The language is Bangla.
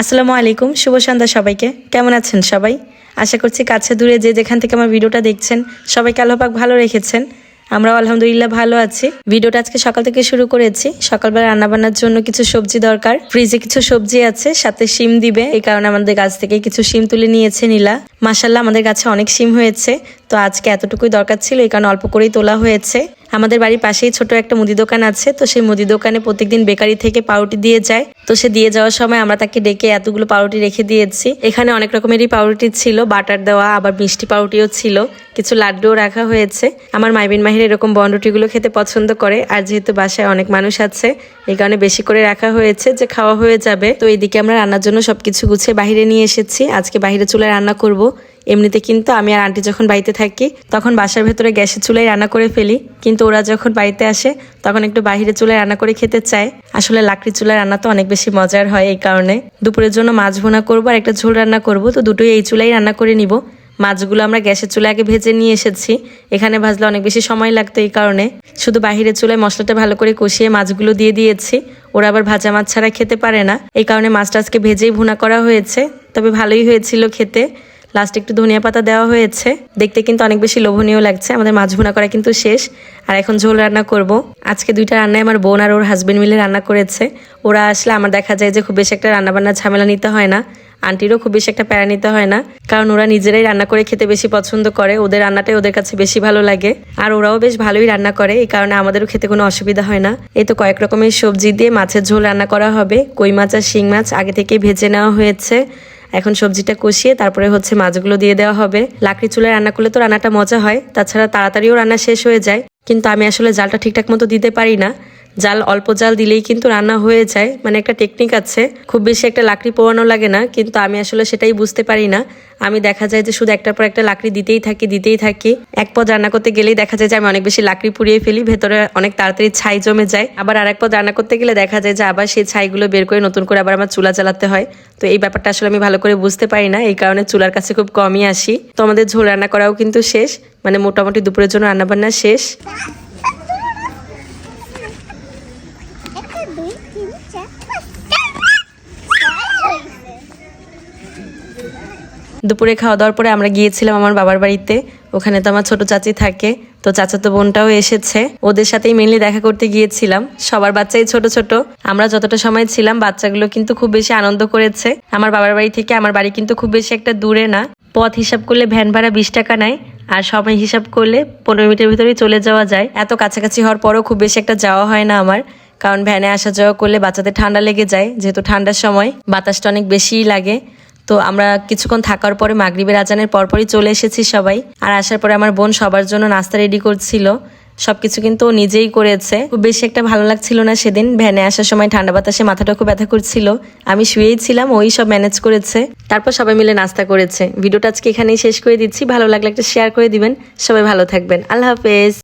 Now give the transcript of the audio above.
আসসালামু আলাইকুম, শুভ সন্ধ্যা সবাইকে। কেমন আছেন সবাই? আশা করছি কাছে দূরে যে যেখান থেকে আমার ভিডিওটা দেখছেন, সবাইকে আল্লাহ ভালো রেখেছেন। আমরাও আলহামদুলিল্লাহ ভালো আছি। ভিডিওটা আজকে সকাল থেকে শুরু করেছি। সকালবেলা রান্নাবান্নার জন্য কিছু সবজি দরকার। ফ্রিজে কিছু সবজি আছে, সাথে শিম দিবে। এই কারণে আমাদের গাছ থেকে কিছু শিম তুলে নিয়েছে নীলা। মাসাল্লাহ আমাদের গাছে অনেক শিম হয়েছে। তো আজকে এতটুকুই দরকার ছিল, এই কারণে অল্প করেই তোলা হয়েছে। আমাদের বাড়ির পাশেই ছোট একটা মুদি দোকান আছে, তো সেই মুদি দোকানে প্রত্যেকদিন বেকারি থেকে পাউরুটি দিয়ে যায়। তো সে দিয়ে যাওয়ার সময় আমরা তাকে ডেকে এতগুলো পাউরুটি রেখে দিয়েছি। এখানে অনেক রকমেরই পাউরুটি ছিল, বাটার দেওয়া, আবার মিষ্টি পাউরুটিও ছিল। কিছু লাড্ডুও রাখা হয়েছে। আমার মাইবিন মাহির এরকম বনরুটিগুলো খেতে পছন্দ করে, আর যেহেতু বাসায় অনেক মানুষ আছে, এই কারণে বেশি করে রাখা হয়েছে যে খাওয়া হয়ে যাবে। তো এইদিকে আমরা রান্নার জন্য সবকিছু গুছিয়ে বাহিরে নিয়ে এসেছি। আজকে বাহিরে চুলায় রান্না করব। এমনিতে কিন্তু আমি আর আন্টি যখন বাড়িতে থাকি, তখন বাসার ভেতরে গ্যাসের চুলায় রান্না করে ফেলি। কিন্তু ওরা যখন বাড়িতে আসে, তখন একটু বাইরে চুলায় রান্না করে খেতে চায়। আসলে লাকড়ি চুলায় রান্না তো অনেক বেশি মজার হয় এই কারণে। দুপুরের জন্য মাছ ভুনা করব আর একটা ঝোল রান্না করব, তো দুটোই এই চুলাই রান্না করে নিব। মাছগুলো আমরা গ্যাসের চুলায় আগে ভেজে নিয়ে এসেছি। এখানে ভাজলে অনেক বেশি সময় লাগতো এই কারণে। শুধু বাহিরের চুলায় মশলাটা ভালো করে কষিয়ে মাছগুলো দিয়ে দিয়েছি। ওরা আবার ভাজা মাছ ছাড়া খেতে পারে না। এই কারণে মাছটা আজকে ভেজেই ভুনা করা হয়েছে। তবে ভালোই হয়েছিল খেতে। লাস্টে একটু ধনিয়া পাতা দেওয়া হয়েছে। দেখতে কিন্তু অনেক বেশি লোভনীয় লাগছে। আমাদের মাছ ভুনা করা কিন্তু শেষ। আর এখন ঝোল রান্না করব। আজকে দুইটা রান্নায় আমার বোন আর ওর হাজবেন্ড মিলে রান্না করেছে। ওরা আসলে আমার দেখা যায় যে খুব বেশি একটা রান্নাবান্নার ঝামেলা নিতে হয় না। আন্টিরও খুব বেশি একটা প্যারা নিতে হয় না। কারণ ওরা নিজেরাই রান্না করে খেতে বেশি পছন্দ করে। ওদের রান্নাটাই ওদের কাছে বেশি ভালো লাগে। আর ওরাও বেশ ভালোই রান্না করে। এই কারণে আমাদেরও খেতে কোনো অসুবিধা হয় না। এই তো কয়েক রকমের সবজি দিয়ে মাছের ঝোল রান্না করা হবে। কই মাছ আর শিং মাছ আগে থেকে ভেজে নেওয়া হয়েছে। এখন সবজিটা কষিয়ে তারপরে হচ্ছে মাছগুলো দিয়ে দেওয়া হবে। লাকড়ি চুলায় রান্না করলে তো রান্নাটা মজা হয়, তাছাড়া তাড়াতাড়িও রান্না শেষ হয়ে যায়। কিন্তু আমি আসলে জালটা ঠিকঠাক মতো দিতে পারি না। জাল, অল্প জাল দিলেই কিন্তু রান্না হয়ে যায়। মানে একটা টেকনিক আছে। খুব বেশি একটা লাকড়ি পোড়ানো লাগে না, কিন্তু আমি আসলে সেটাই বুঝতে পারি না। আমি দেখা যায় যে শুধু একটার পর একটা লাকড়ি দিতেই থাকি দিতেই থাকি। এক পদ রান্না করতে গেলেই দেখা যায় যে আমি অনেক বেশি লাকড়ি পুড়িয়ে ফেলি, ভেতরে অনেক তাড়াতাড়ি ছাই জমে যায়। আবার আর এক পদ রান্না করতে গেলে দেখা যায় যে আবার সেই ছাইগুলো বের করে নতুন করে আবার আমার চুলা চালাতে হয়। তো এই ব্যাপারটা আসলে আমি ভালো করে বুঝতে পারি না। এই কারণে চুলার কাছে খুব কমই আসি। তো আমাদের ঝোল রান্না করাও কিন্তু শেষ। মানে মোটামুটি দুপুরের জন্য রান্নাবান্না শেষ। দুপুরে খাওয়া দাওয়ার পরে আমরা গিয়েছিলাম আমার বাবার বাড়িতে। ওখানে তো আমার ছোট চাচি থাকে, তো চাচাতো বোনটাও এসেছে। ওদের সাথেই মেনলি দেখা করতে গিয়েছিলাম। সবার বাচ্চাই ছোট ছোট। আমরা যতটা সময় ছিলাম, বাচ্চাগুলো কিন্তু খুব বেশি আনন্দ করেছে। আমার বাবার বাড়ি থেকে আমার বাড়ি কিন্তু খুব বেশি একটা দূরে না। পথ হিসাব করলে ভ্যান ভাড়া বিশ টাকা নেয়, আর সময় হিসাব করলে পনেরো মিনিটের ভিতরেই চলে যাওয়া যায়। এত কাছাকাছি হওয়ার পরও খুব বেশি একটা যাওয়া হয় না আমার। কারণ ভ্যানে আসা যাওয়া করলে বাচ্চাদের ঠান্ডা লেগে যায়, যেহেতু ঠান্ডার সময় বাতাসটা অনেক বেশিই লাগে। তো আমরা কিছুক্ষণ থাকার পরে মাগরিবের আজানের পরপরই চলে এসেছি সবাই। আর আসার পরে আমার বোন সবার জন্য নাস্তা রেডি করছিল। সবকিছু কিন্তু ও নিজেই করেছে। খুব বেশি একটা ভালো লাগছিল না সেদিন। ভ্যানে আসার সময় ঠান্ডা বাতাসে মাথাটা খুব ব্যথা করছিল। আমি শুয়েই ছিলাম, ওই সব ম্যানেজ করেছে। তারপর সবাই মিলে নাস্তা করেছে। ভিডিওটা আজকে এখানেই শেষ করে দিচ্ছি। ভালো লাগলে একটা শেয়ার করে দিবেন। সবাই ভালো থাকবেন। আল্লাহ হাফেজ।